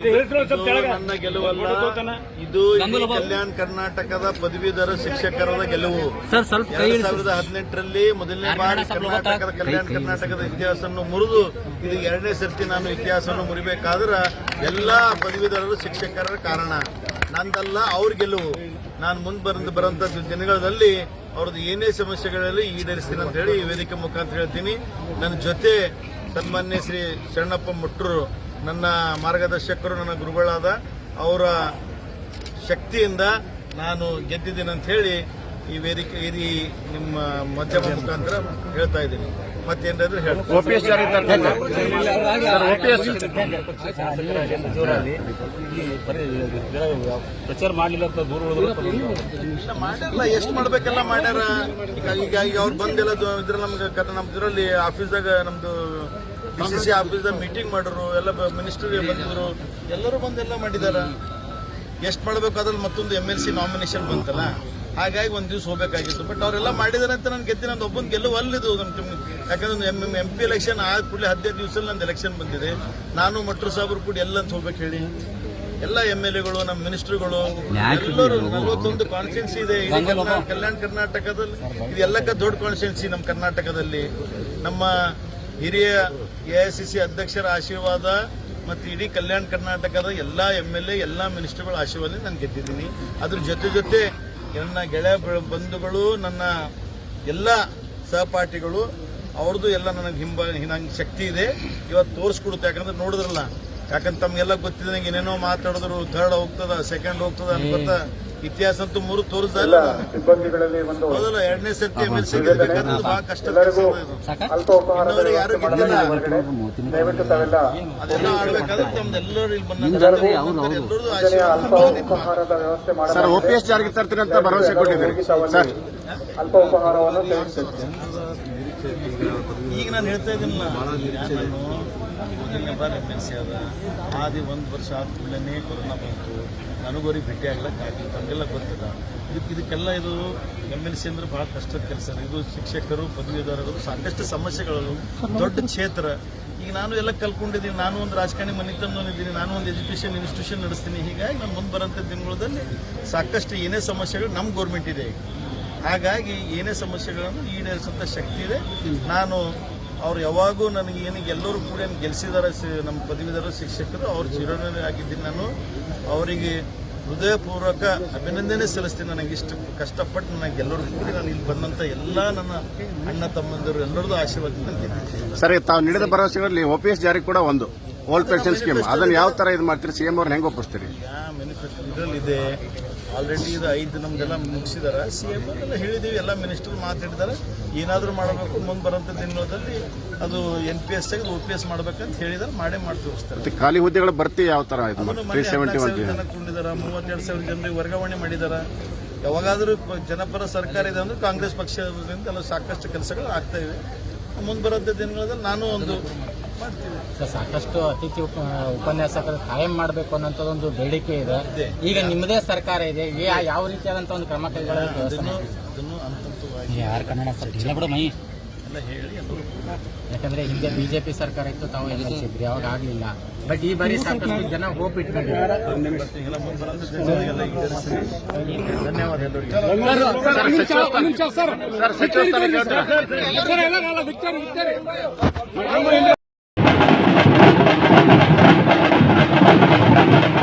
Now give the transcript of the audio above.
ನನ್ನ ಗೆಲುವಲ್ಲ. ಇದು ಕಲ್ಯಾಣ ಕರ್ನಾಟಕದ ಪದವೀಧರ ಶಿಕ್ಷಕರ ಗೆಲುವು. ಸರ್ ಸ್ವಲ್ಪ ಕೈ ಎರಡ್ ಸಾವಿರದ ಹದಿನೆಂಟರಲ್ಲಿ ಮೊದಲನೇ ಬಾರಿ ಕರ್ನಾಟಕದ ಕಲ್ಯಾಣ ಕರ್ನಾಟಕದ ಇತಿಹಾಸವನ್ನು ಮುರಿದು ಇದು ಎರಡನೇ ಸರ್ತಿ ನಾನು ಇತಿಹಾಸವನ್ನು ಮುರಿಬೇಕಾದ್ರೆ ಎಲ್ಲಾ ಪದವೀಧರರು ಶಿಕ್ಷಕರ ಕಾರಣ. ನಂದಲ್ಲ ಅವ್ರ ಗೆಲುವು. ನಾನು ಮುಂದೆ ಬರಂತ ಬರೋಂಥ ದಿನಗಳಲ್ಲಿ ಅವ್ರದ್ದು ಏನೇ ಸಮಸ್ಯೆಗಳಲ್ಲಿ ಈಡೇರಿಸ್ತೀನಿ ಅಂತ ಹೇಳಿ ಈ ವೇದಿಕೆ ಮುಖಾಂತರ ಹೇಳ್ತೀನಿ. ನನ್ನ ಜೊತೆ ಸನ್ಮಾನ್ಯ ಶ್ರೀ ಶರಣಪ್ಪ ಮುಟ್ರು ನನ್ನ ಮಾರ್ಗದರ್ಶಕರು ನನ್ನ ಗುರುಗಳಾದ ಅವರ ಶಕ್ತಿಯಿಂದ ನಾನು ಗೆದ್ದಿದ್ದೀನಿ ಅಂತ ಹೇಳಿ ಈ ವೇದಿಕೆ ಈ ನಿಮ್ಮ ಮಧ್ಯಮ ಮುಖಾಂತರ ಹೇಳ್ತಾ ಇದ್ದೀನಿ. ಮತ್ತೇನಾದ್ರೂ ಹೇಳಿ. ಓಪಿಎಸ್ ಪ್ರಚಾರ ಮಾಡಲಿಲ್ಲ ಅಂತ ದೂರ ಮಾಡಿಲ್ಲ ಎಷ್ಟು ಮಾಡ್ಬೇಕೆಲ್ಲ ಮಾಡ್ಯಾರ. ಈಗ ಈಗ ಅವ್ರು ಬಂದೆಲ್ಲ ಇದ್ರ ನಮ್ಗೆ ನಮ್ದು ಇದ್ರಲ್ಲಿ ಇದರಲ್ಲಿ ಆಫೀಸ್ದಾಗ ನಮ್ದು ಡಿ ಸಿ ಸಿ ಮೀಟಿಂಗ್ ಮಾಡಿದ್ರು, ಎಲ್ಲ ಮಿನಿಸ್ಟರ್ ಬಂದಿದ್ರು, ಎಲ್ಲರೂ ಬಂದೆಲ್ಲ ಮಾಡಿದಾರ. ಎಷ್ಟು ಮಾಡ್ಬೇಕು ಅದ್ರಲ್ಲಿ ಮತ್ತೊಂದು ಎಂ ಎಲ್ ಸಿ ನಾಮಿನೇಷನ್ ಬಂತಲ್ಲ? ಹಾಗಾಗಿ ಒಂದ್ ದಿವ್ಸ ಹೋಗ್ಬೇಕಾಗಿತ್ತು. ಬಟ್ ಅವರೆಲ್ಲ ಮಾಡಿದಾರೆ ಅಂತ ನಾನು ಗೆದ್ದಿನ. ನಂದು ಒಬ್ಬನ ಗೆಲ್ಲುವ ಅಲ್ಲಿದು ಟೀಮ್- ಯಾಕಂದ್ರೆ ಎಂ ಪಿ ಎಲೆಕ್ಷನ್ ಆದ ಕೂಡಲೇ ಹದಿನೈದು ದಿವಸ ನಂದು ಎಲೆಕ್ಷನ್ ಬಂದಿದೆ. ನಾನು, ಮಟ್ರು ಸಾಬ್ರು ಕೂಡ ಎಲ್ಲ ಅಂತ ಹೋಗ್ಬೇಕು ಹೇಳಿ. ಎಲ್ಲ ಎಂ ಎಲ್ ಎಗಳು ನಮ್ಮ ಮಿನಿಸ್ಟರ್ಗಳು ಎಲ್ಲರೂ ನಲವತ್ತೊಂದು ಕಾನ್ಸ್ಟಿಟ್ಯೂನ್ಸಿ ಇದೆ. ಕಲ್ಯಾಣ ಕರ್ನಾಟಕದಲ್ಲಿ, ಇದೆಲ್ಲಕ್ಕ ದೊಡ್ಡ ಕಾನ್ಸ್ಟಿಟ್ಯೂನ್ಸಿ ನಮ್ಮ ಕರ್ನಾಟಕದಲ್ಲಿ. ನಮ್ಮ ಹಿರಿಯ ಎ ಐ ಸಿ ಸಿ ಅಧ್ಯಕ್ಷರ ಆಶೀರ್ವಾದ ಮತ್ತು ಇಡೀ ಕಲ್ಯಾಣ ಕರ್ನಾಟಕದ ಎಲ್ಲ ಎಂ ಎಲ್ ಎ ಎಲ್ಲ ಮಿನಿಸ್ಟರ್ಗಳ ಆಶೀರ್ವಾದ ನಾನು ಗೆದ್ದಿದ್ದೀನಿ. ಅದ್ರ ಜೊತೆ ಜೊತೆ ನನ್ನ ಗೆಳೆಯ ಬಂಧುಗಳು, ನನ್ನ ಎಲ್ಲ ಸಹಪಾಠಿಗಳು, ಅವ್ರದ್ದು ಎಲ್ಲ ನನಗೆ ಹಿಂಬ ನಂಗೆ ಶಕ್ತಿ ಇದೆ. ಇವತ್ತು ತೋರಿಸ್ಕೊಡುತ್ತೆ. ಯಾಕಂದ್ರೆ ನೋಡಿದ್ರಲ್ಲ ಯಾಕಂದ್ರೆ ತಮಗೆಲ್ಲ ಗೊತ್ತಿದೆ ನಂಗೆ ಏನೇನೋ ಮಾತಾಡಿದ್ರು ಥರ್ಡ್ ಹೋಗ್ತದ ಸೆಕೆಂಡ್ ಹೋಗ್ತದ ಅನ್ಕೊತ ಇತಿಹಾಸ ಅಂತೂ ಮೂರು ತೋರಿಸಲ್ಲ ಹೌದಲ್ಲ ಎರಡನೇ ಸರ್ತಿ ಎಂ ಎಲ್ ಸಿ ಬಹಳ ಕಷ್ಟ ಯಾರು ಗೆದ್ದಿಲ್ಲ? ಅದೆಲ್ಲ ಆಡ್ಬೇಕಾದ್ರೆ ತಮ್ದೆಲ್ಲರೂ ಇಲ್ಲಿ ಬಂದ್ರೆ ಎಲ್ಲರದು ಆಶೀರ್ವಾದ. ಸರ್ ಓಪಿಎಸ್ ಜಾರಿಗೆ ತರ್ತೀನಿ ಅಂತ ಭರವಸೆ ಕೊಟ್ಟಿದ್ದೀರಿ. ಸರ್. ಈಗ ನಾನು ಹೇಳ್ತಾ ಇದ್ದೀನಲ್ಲ ನಾನು ಮೊದಲನೇ ಸಿ ಅದ ಆದಿ ಒಂದು ವರ್ಷ ಆದ ಕೂಡಲೇ ಕೊರೋನಾ ಬಂತು. ನನಗೋರಿಗೆ ಭೇಟಿ ಆಗ್ಲಿಕ್ಕಾಗಲಿ ತಮಗೆಲ್ಲ ಗೊತ್ತದ. ಇದಕ್ಕೆ ಇದಕ್ಕೆಲ್ಲ ಇದು ಎಂ ಎಲ್ ಸಿ ಅಂದ್ರೆ ಬಹಳ ಕಷ್ಟದ ಕೆಲಸ ಇದು ಶಿಕ್ಷಕರು, ಪದವೀಧರರು ಸಾಕಷ್ಟು ಸಮಸ್ಯೆಗಳು. ದೊಡ್ಡ ಕ್ಷೇತ್ರ. ಈಗ ನಾನು ಎಲ್ಲ ಕಲ್ಕೊಂಡಿದ್ದೀನಿ ನಾನು ಒಂದು ರಾಜಕಾರಣಿ ಮನೆತನದಲ್ಲಿದ್ದೀನಿ ನಾನು ಒಂದು ಎಜುಕೇಷನ್ ಇನ್ಸ್ಟಿಟ್ಯೂಷನ್ ನಡೆಸ್ತೀನಿ. ಹೀಗಾಗಿ ನಾನು ಮುಂದೆ ಬರೋಂಥ ದಿನಗಳಲ್ಲಿ ಸಾಕಷ್ಟು ಏನೇ ಸಮಸ್ಯೆಗಳು ನಮ್ಮ ಗೌರ್ಮೆಂಟ್ ಇದೆ. ಹಾಗಾಗಿ ಏನೇ ಸಮಸ್ಯೆಗಳನ್ನು ಈಡೇರಿಸುವಂಥ ಶಕ್ತಿ ಇದೆ. ನಾನು ಅವ್ರು ಯಾವಾಗೂ ನನಗೆ ಏನಿಗೆ ಎಲ್ಲರೂ ಕೂಡ ಏನು ಗೆಲ್ಲಿಸಿದಾರೆ ಸಿ- ನಮ್ಮ ಪದವೀಧರ ಶಿಕ್ಷಕರು ಅವ್ರ ಚಿರಋಣಿ ಆಗಿದ್ದೀನಿ ನಾನು. ಅವರಿಗೆ ಹೃದಯಪೂರ್ವಕ ಅಭಿನಂದನೆ ಸಲ್ಲಿಸ್ತೀನಿ. ನನಗೆ ಇಷ್ಟು ಕಷ್ಟಪಟ್ಟು ನನಗೆ ಎಲ್ಲರೂ ಕೂಡಿ ನಾನು ಇಲ್ಲಿ ಬಂದಂಥ ಎಲ್ಲ ನನ್ನ ಅಣ್ಣ ತಮ್ಮಂದಿರು ಎಲ್ಲರದ್ದು ಆಶೀರ್ವಾದ ನನಗೆ ಸರಿ ತಾವು ನೀಡಿದ ಭರವಸೆಗಳಲ್ಲಿ ಓಪಿಎಸ್ ಜಾರಿ ಕೂಡ ಒಂದು. ಓಲ್ಡ್ ಪೆನ್ಷನ್ ಸ್ಕೀಮ್ ಅದನ್ನು ಯಾವ ತರ ಇದು ಮಾಡ್ತೀರಿ? ಸಿಎಂ ಅವ್ರನ್ನ ಹೆಂಗೆ ಒಪ್ಪಿಸ್ತೀರಿ? ಯಾ ಇದರಲ್ಲಿ ಇದರಲ್ಲಿದೆ. ಆಲ್ರೆಡಿ ಇದು ಐದು ನಮ್ದೆಲ್ಲ ಮುಗಿಸಿದ್ದಾರೆ ಸಿ ಎಂ ಎಲ್ಲ ಹೇಳಿದೀವಿ ಎಲ್ಲ ಮಿನಿಸ್ಟರ್ ಮಾತಾಡಿದ್ದಾರೆ ಏನಾದರೂ ಮಾಡಬೇಕು ಮುಂದೆ ಬರೋಂಥ ದಿನಗಳಲ್ಲಿ ಅದು ಎನ್ ಪಿ ಎಸ್ ತೆಗೆದು ಒ ಪಿ ಎಸ್ ಮಾಡ್ಬೇಕಂತ ಹೇಳಿದಾರೆ ಮಾಡೇ ಮಾಡಿ ತೋರಿಸ್ತಾರೆ ಖಾಲಿ ಹುದ್ದೆಗಳ ಭರ್ತಿ ಯಾವ ಥರ ಕೊಂಡಿದ್ದಾರೆ ಮೂವತ್ತೆರಡು ಸಾವಿರ ಜನರಿಗೆ ವರ್ಗಾವಣೆ ಮಾಡಿದ್ದಾರೆ ಯಾವಾಗಾದರೂ ಜನಪರ ಸರ್ಕಾರ ಇದೆ ಅಂದ್ರೆ ಕಾಂಗ್ರೆಸ್ ಪಕ್ಷದಿಂದ ಎಲ್ಲ ಸಾಕಷ್ಟು ಕೆಲಸಗಳು ಆಗ್ತಾ ಇವೆ. ಮುಂದೆ ಬರೋಂಥ ದಿನಗಳಲ್ಲಿ ನಾನು ಒಂದು ಸಾಕಷ್ಟು ಅತಿಥಿ ಉಪ ಉಪನ್ಯಾಸಕರು ಕಾಯಂ ಮಾಡಬೇಕು ಅನ್ನೋಂಥದ್ದೊಂದು ಬೇಡಿಕೆ ಇದೆ. ಇದೆ. ಈಗ ನಿಮ್ಮದೇ ಸರ್ಕಾರ ಇದೆ. ಯಾ- ಯಾವ ರೀತಿಯಾದಂಥ ಒಂದು ಕ್ರಮ ಎಲ್ಲರೂ ಯಾಕಂದ್ರೆ ಹಿಂದೆ ಬಿಜೆಪಿ ಸರ್ಕಾರ ಇತ್ತು ತಾವು ಎದುರಿಸಿದ್ರಿ ಯಾವಾಗ ಅವಾಗ ಆಗ್ಲಿಲ್ಲ. ಬಟ್ ಈ ಬಾರಿ ಸಾಕಷ್ಟು ಜನ ಈಡೇರಿಸ್ತೀನಿ. ಧನ್ಯವಾದ Thank you.